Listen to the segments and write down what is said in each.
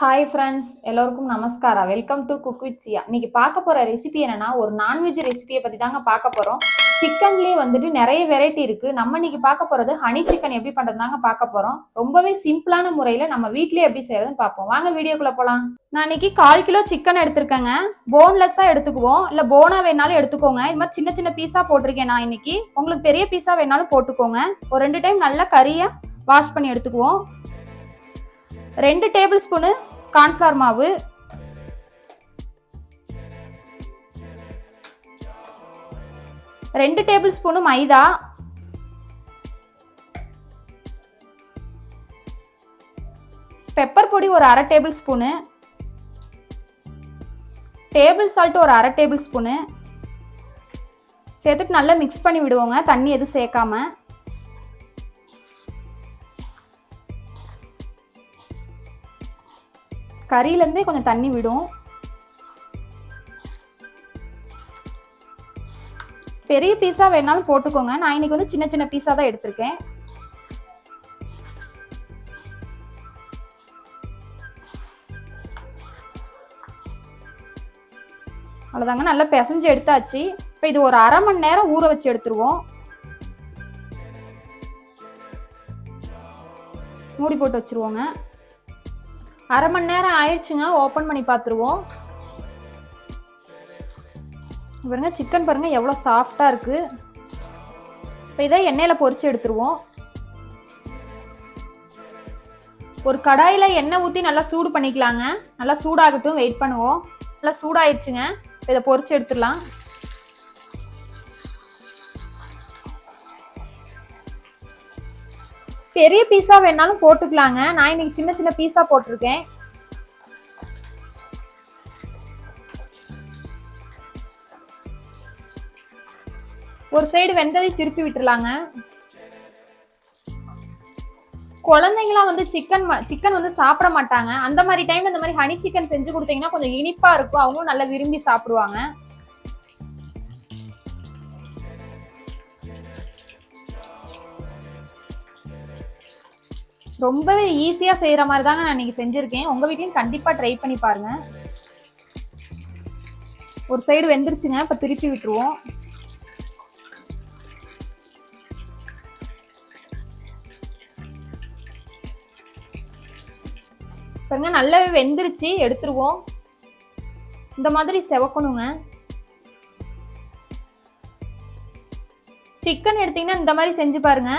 Hi friends எல்லோருக்கும் நமஸ்காரா? Welcome to cook with Siya இன்னைக்கு பார்க்க போகிற ரெசிபி என்னன்னா ஒரு நான்வெஜ் ரெசிபியை பற்றி தாங்க பார்க்க போகிறோம் சிக்கன்லேயே வந்துட்டு நிறைய வெரைட்டி இருக்குது நம்ம இன்னைக்கு பார்க்க போகிறது ஹனி சிக்கன் எப்படி பண்ணுறது தாங்க பார்க்க போகிறோம் ரொம்பவே சிம்பிளான முறையில் நம்ம வீட்லேயே எப்படி செய்யறதுன்னு பார்ப்போம். வாங்க வீடியோக்குள்ளே போகலாம் நான் இன்னைக்கு கால் கிலோ சிக்கன் எடுத்திருக்கேங்க. போன்லெஸ்ஸாக எடுத்துக்குவோம். இல்லை போனா வேணாலும் எடுத்துக்கோங்க. இது மாதிரி சின்ன சின்ன பீஸாக போட்டிருக்கேன் நான் இன்னைக்கு. உங்களுக்கு பெரிய பீஸாக வேணாலும் போட்டுக்கோங்க. ஒரு ரெண்டு டைம் நல்லா கறியை வாஷ் பண்ணி எடுத்துக்குவோம். ரெண்டு டேபிள் ஸ்பூனு கார்ன்ஃப்ளவர் மாவு. ரெண்டு டேபிள் ஸ்பூனு மைதா. பெப்பர் பொடி ஒரு அரை டேபிள் ஸ்பூனு. டேபிள் சால்ட் ஒரு அரை டேபிள் ஸ்பூனு. சேர்த்துட்டு நல்லா மிக்ஸ் பண்ணி விடுவோங்க. தண்ணி எதுவும் சேர்க்காம. கறியிலேருந்தே கொஞ்சம் தண்ணி விடும். பெரிய பீஸா வேணாலும் போட்டுக்கோங்க. நான் இன்னைக்கு வந்து சின்ன சின்ன பீஸாக தான் எடுத்திருக்கேன். அவ்வளோதாங்க நல்லா பிசைஞ்சு எடுத்தாச்சு. இப்போ இது ஒரு அரை மணி நேரம் ஊற வச்சு எடுத்துருவோம். மூடி போட்டு வச்சுருவோங்க. அரை மணி நேரம் ஆயிடுச்சுங்க. ஓப்பன் பண்ணி பார்த்துருவோம். பாருங்க சிக்கன் பாருங்க எவ்வளோ சாஃப்டாக இருக்குது இப்போ இதை எண்ணெயில் பொறிச்சு எடுத்துருவோம். ஒரு கடாயில் எண்ணெய் ஊற்றி நல்லா சூடு பண்ணிக்கலாங்க. நல்லா சூடாகட்டும் வெயிட் பண்ணுவோம். நல்லா சூடாயிடுச்சுங்க. இதை பொறிச்சு எடுத்துடலாம். பெரிய பீஸா வேணாலும் போட்டுக்கலாங்க. நான் இன்னைக்கு சின்ன சின்ன பீஸா போட்டிருக்கேன். ஒரு சைடு வெந்ததை திருப்பி விட்டுறலாங்க. குழந்தைங்களாம் வந்து சிக்கன் சிக்கன் வந்து சாப்பிட மாட்டாங்க. அந்த மாதிரி டைம் இந்த மாதிரி ஹனி சிக்கன் செஞ்சு கொடுத்தீங்கன்னா கொஞ்சம் இனிப்பா இருக்கும். அவங்களும் நல்லா விரும்பி சாப்பிடுவாங்க. ரொம்பவே ஈஸியா செய்யற மாதிரி தாங்க நான் இன்றைக்கி செஞ்சிருக்கேன். உங்க வீட்லயும் கண்டிப்பா ட்ரை பண்ணி பாருங்க. ஒரு சைடு வெந்துருச்சுங்க இப்ப திருப்பி விட்டுருவோம். பாருங்க நல்லாவே வெந்துருச்சு. எடுத்துருவோம். இந்த மாதிரி செவக்கணுங்க. சிக்கன் எடுத்தீங்கன்னா இந்த மாதிரி செஞ்சு பாருங்க.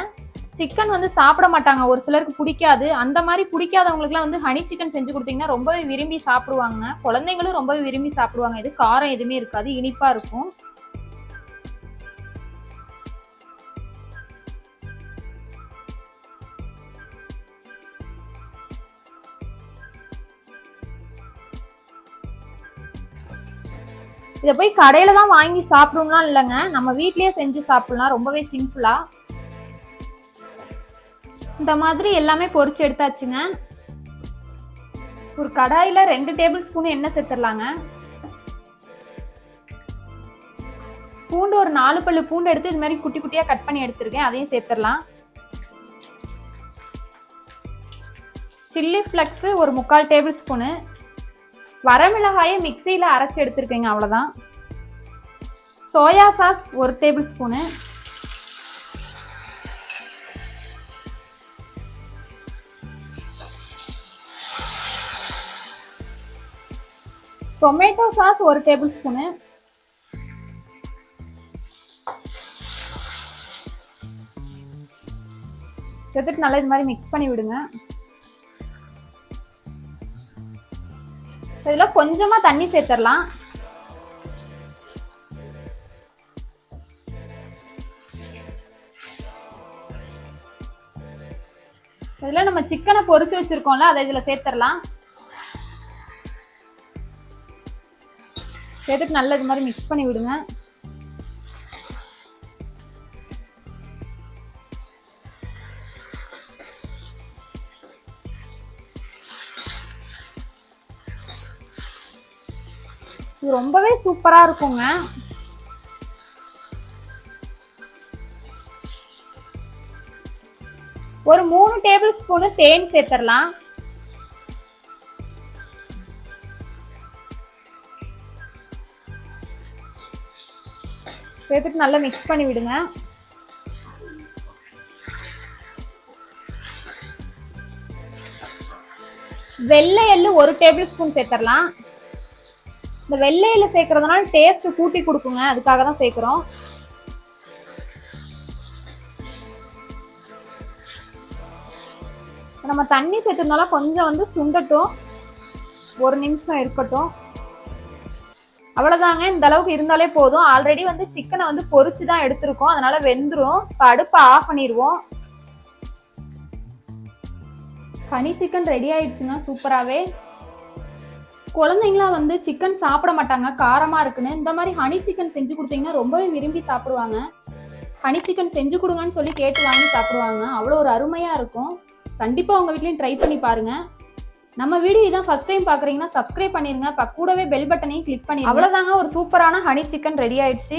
சிக்கன் வந்து சாப்பிட மாட்டாங்க. ஒரு சிலருக்கு பிடிக்காது. அந்த மாதிரி பிடிக்காதவங்களுக்குலாம் வந்து ஹனி சிக்கன் செஞ்சு கொடுத்தீங்கன்னா ரொம்பவே விரும்பி சாப்பிடுவாங்க. குழந்தைங்களும் ரொம்பவே விரும்பி சாப்பிடுவாங்க. இது காரம் எதுவுமே இருக்காது. இனிப்பா இருக்கும். இதை போய் கடையில தான் வாங்கி சாப்பிடணும்லாம் இல்லைங்க. நம்ம வீட்லயே செஞ்சு சாப்பிடலாம். ரொம்பவே சிம்பிளா இந்த மாதிரி எல்லாமே பொறிச்சு எடுத்தாச்சுங்க. ஒரு கடாயில ரெண்டு டேபிள் ஸ்பூன் எண்ணெய் சேர்த்துடலாங்க. பூண்டு ஒரு நாலு பல்லு பூண்டு எடுத்து இது மாதிரி குட்டி குட்டியா கட் பண்ணி எடுத்திருக்கேன். அதையும் சேர்த்துடலாம். சில்லி ஃப்ளக்ஸ் ஒரு முக்கால் டேபிள் ஸ்பூனு. வரமிளகாயை மிக்சியில் அரைச்சி எடுத்திருக்கேங்க அவ்வளோதான் சோயா சாஸ் ஒரு டேபிள் ஸ்பூனு. டொமேட்டோ சாஸ் ஒரு டேபிள் ஸ்பூனு சேர்த்துட்டு நல்லா இது மாதிரி மிக்ஸ் பண்ணி விடுங்க. இதில் கொஞ்சமா தண்ணி சேர்த்துடலாம். இதில் நம்ம சிக்கனை பொரிச்சு வச்சிருக்கோம்ல அதை இதில் சேர்த்துடலாம். சேர்த்துட்டு நல்லா இது மாதிரி மிக்ஸ் பண்ணி விடுங்க. இது ரொம்பவே சூப்பரா இருக்குங்க. ஒரு மூணு டேபிள் ஸ்பூனு தேன் சேர்த்துடலாம். சேர்த்துட்டு நல்லா மிக்ஸ் பண்ணி விடுங்க. வெள்ளை எள்ளு ஒரு டேபிள் ஸ்பூன் சேர்த்துடலாம் இந்த வெள்ளை எள்ளு சேர்க்கறதுனால டேஸ்ட் கூட்டி கொடுக்குங்க. அதுக்காக தான் சேர்க்குறோம். நம்ம தண்ணி சேர்த்துனால கொஞ்சம் வந்து சுண்டட்டும். ஒரு நிமிஷம் இருக்கட்டும். அவ்வளோதாங்க இந்த அளவுக்கு இருந்தாலே போதும். ஆல்ரெடி வந்து சிக்கனை வந்து பொறிச்சு தான் எடுத்திருக்கோம். அதனால வெந்துரும். இப்போ அடுப்பை ஆஃப் பண்ணிடுவோம் ஹனி சிக்கன் ரெடி ஆயிடுச்சுங்க. சூப்பராகவே குழந்தைங்களாம் வந்து சிக்கன் சாப்பிட மாட்டாங்க. காரமாக இருக்குன்னு. இந்த மாதிரி ஹனி சிக்கன் செஞ்சு கொடுத்தீங்கன்னா ரொம்பவே விரும்பி சாப்பிடுவாங்க. ஹனி சிக்கன் செஞ்சு கொடுங்கன்னு சொல்லி கேட்டு வாங்கி சாப்பிடுவாங்க. அவ்வளோ ஒரு அருமையாக இருக்கும். கண்டிப்பாக உங்கள் வீட்லேயும் ட்ரை பண்ணி பாருங்கள் நம்ம வீடியோ இதான் ஃபர்ஸ்ட் டைம் பார்க்குறீங்கன்னா சப்ஸ்கிரைப் பண்ணிருங்க. கூடவே பெல் பட்டனையும் கிளிக் பண்ணி அவ்வளோதாங்க ஒரு சூப்பரான ஹனி சிக்கன் ரெடி ஆயிடுச்சு.